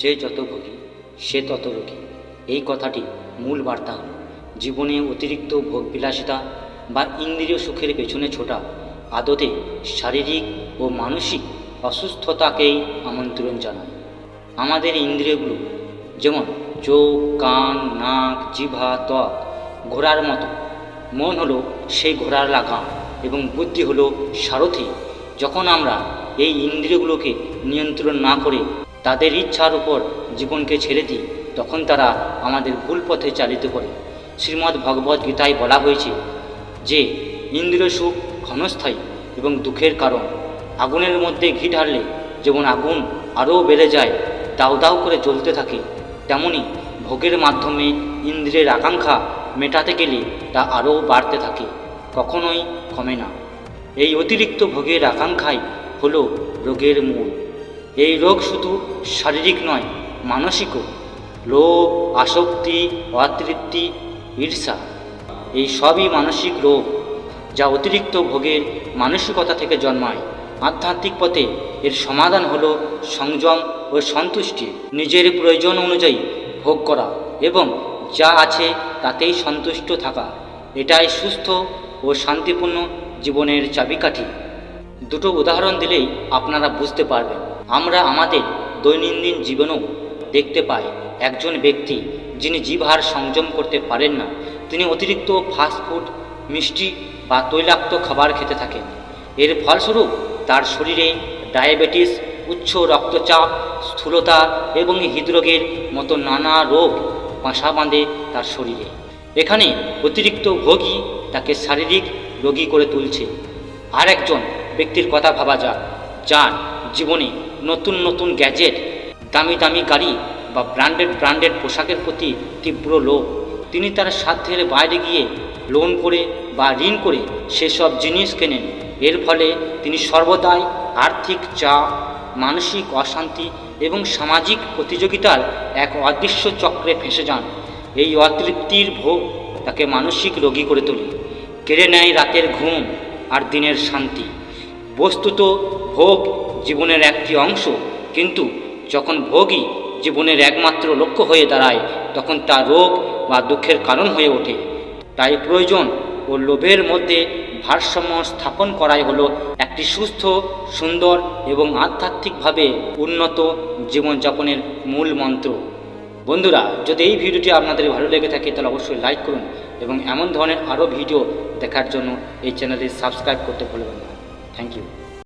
যে যত ভোগী সে তত রোগী। এই কথাটি মূল বার্তা হল, জীবনে অতিরিক্ত ভোগবিলাসিতা বা ইন্দ্রিয় সুখের পেছনে ছোটা আদতে শারীরিক ও মানসিক অসুস্থতাকেই আমন্ত্রণ জানায়। আমাদের ইন্দ্রিয়গুলো যেমন চোখ, কান, নাক জিভা ত্বক, ঘোড়ার মতো। মন হলো সেই ঘোড়ার লাগাম এবং বুদ্ধি হলো সারথি। যখন আমরা এই ইন্দ্রিয়গুলোকে নিয়ন্ত্রণ না করে তাদের ইচ্ছার উপর জীবনকে ছেড়ে দিই, তখন তারা আমাদের ভুল পথে চালিত করে। শ্রীমদ্ ভগবদ্ গীতায় বলা হয়েছে যে, ইন্দ্রিয় সুখ ক্ষণস্থায়ী এবং দুঃখের কারণ। আগুনের মধ্যে ঘি ঢাললে যেমন আগুন আরও বেড়ে যায় দাউ দাউ করে জ্বলতে থাকে, তেমনি ভোগের মাধ্যমে ইন্দ্রের আকাঙ্ক্ষা মেটাতে গেলে তা আরও বাড়তে থাকে, কখনোই কমে না। এই অতিরিক্ত ভোগের আকাঙ্ক্ষাই হলো রোগের মূল। এই রোগ শুধু শারীরিক নয়, মানসিকও। লোভ, আসক্তি, অতৃপ্তি, ঈর্ষা, এই সবই মানসিক রোগ যা অতিরিক্ত ভোগের মানসিকতা থেকে জন্মায়। আধ্যাত্মিক পথে এর সমাধান হল সংযম ও সন্তুষ্টি, নিজের প্রয়োজন অনুযায়ী ভোগ করা এবং যা আছে তাতেই সন্তুষ্ট থাকা। এটাই সুস্থ ও শান্তিপূর্ণ জীবনের চাবিকাঠি। দুটো উদাহরণ দিলেই আপনারা বুঝতে পারবেন। আমরা আমাদের দৈনন্দিন জীবনেও দেখতে পাই। একজন ব্যক্তি যিনি জিভার সংযম করতে পারেন না, তিনি অতিরিক্ত ফাস্টফুড মিষ্টি বা তৈলাক্ত খাবার খেতে থাকেন। এর ফলস্বরূপ তার শরীরে ডায়াবেটিস, উচ্চ রক্তচাপ, স্থূলতা এবং হৃদরোগের মতো নানা রোগ বাসা বাঁধে তার শরীরে। এখানে অতিরিক্ত ভোগী তাকে শারীরিক রোগী করে তুলছে। আর একজন ব্যক্তির কথা ভাবা যাক, যার জীবনে, নতুন নতুন গ্যাজেট, দামি দামি গাড়ি বা ব্র্যান্ডেড ব্র্যান্ডেড পোশাকের প্রতি তীব্র লোভ। তিনি তার সাধ্যের বাইরে গিয়ে লোন করে বা ঋণ করে সেসব জিনিস কেনেন। এর ফলে তিনি সর্বদাই আর্থিক চাপ, মানসিক অশান্তি এবং সামাজিক প্রতিযোগিতার এক অদৃশ্য চক্রে ফেঁসে যান। এই অতৃপ্তির ভোগ তাকে মানসিক রোগী করে তোলে। কেড়ে নেয় রাতের ঘুম আর দিনের শান্তি। বস্তুত ভোগ জীবনের একটি অংশ। কিন্তু যখন ভোগই জীবনের একমাত্র লক্ষ্য হয়ে দাঁড়ায়, তখন তা রোগ বা দুঃখের কারণ হয়ে ওঠে। তাই প্রয়োজন ও লোভের মধ্যে ভারসাম্য স্থাপন করাই হলো একটি সুস্থ, সুন্দর এবং আধ্যাত্মিকভাবে উন্নত জীবনযাপনের মূল মন্ত্র। বন্ধুরা, যদি এই ভিডিওটি আপনাদের ভালো লেগে থাকে, তাহলে অবশ্যই লাইক করুন এবং এমন ধরনের আরও ভিডিও দেখার জন্য এই চ্যানেলটি সাবস্ক্রাইব করতে ভুলবেন না। Thank you